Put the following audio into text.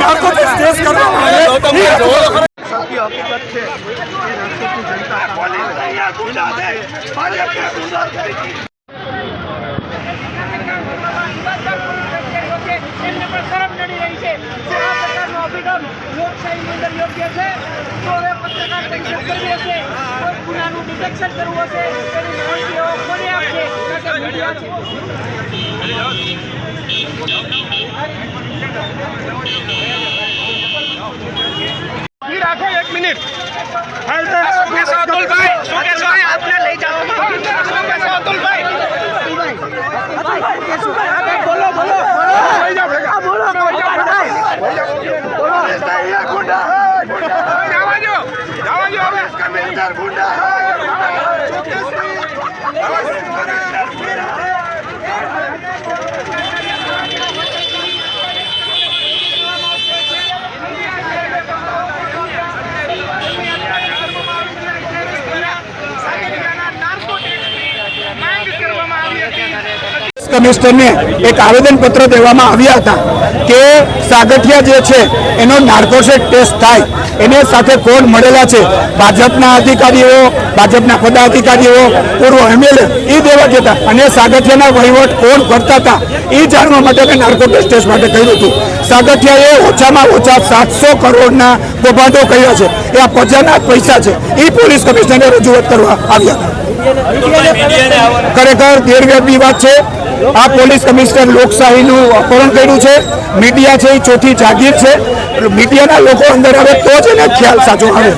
Narcotics test કરવામાં હકીકત છે એમને પણ શરમ નડી રહી છે આ પ્રકારનો અભિગમ લોકશાહીની અંદર યોગ્ય છે તો હવે પત્રકાર પરિષદ કરવી હશે કોઈ ગુનાનું ડિટેક્શન કરવું હશે તેની માહિતીઓ કોને આપશે કારણ કે મીડિયા છે એક મિનિટ કમિશનરને એક આવેદનપત્ર દેવામાં આવ્યા હતા કે સાગઠિયા જે છે, એનો નાર્કોસેટ ટેસ્ટ થાય. એને સાથે કોણ મળેલા છે? ભાજપના અધિકારીઓ, ભાજપના પદાધિકારીઓ, પૂર્વ એમએલએ એ દેવા જતા. અને સાગઠિયાના વહીવટ કોણ કરતા હતા એ જાણવા માટે મેં નાર્કોટિક્સ ટેસ્ટ માટે કહ્યું હતું. સાગઠિયાએ ઓછામાં ઓછા સાતસો કરોડના કૌભાંડો કર્યા છે. એ આ પ્રજાના પૈસા છે. એ પોલીસ કમિશનરને રજૂઆત કરવા આવ્યા હતા. ખરેખર ગેરવ્યાજબી વાત છે. આ પોલીસ કમિશનર લોકશાહીનું અપહરણ કર્યું છે. મીડિયા છે એ ચોથી જાગીર છે. મીડિયાના લોકો અંદર આવે તો જ એને ખ્યાલ સાચો આવે.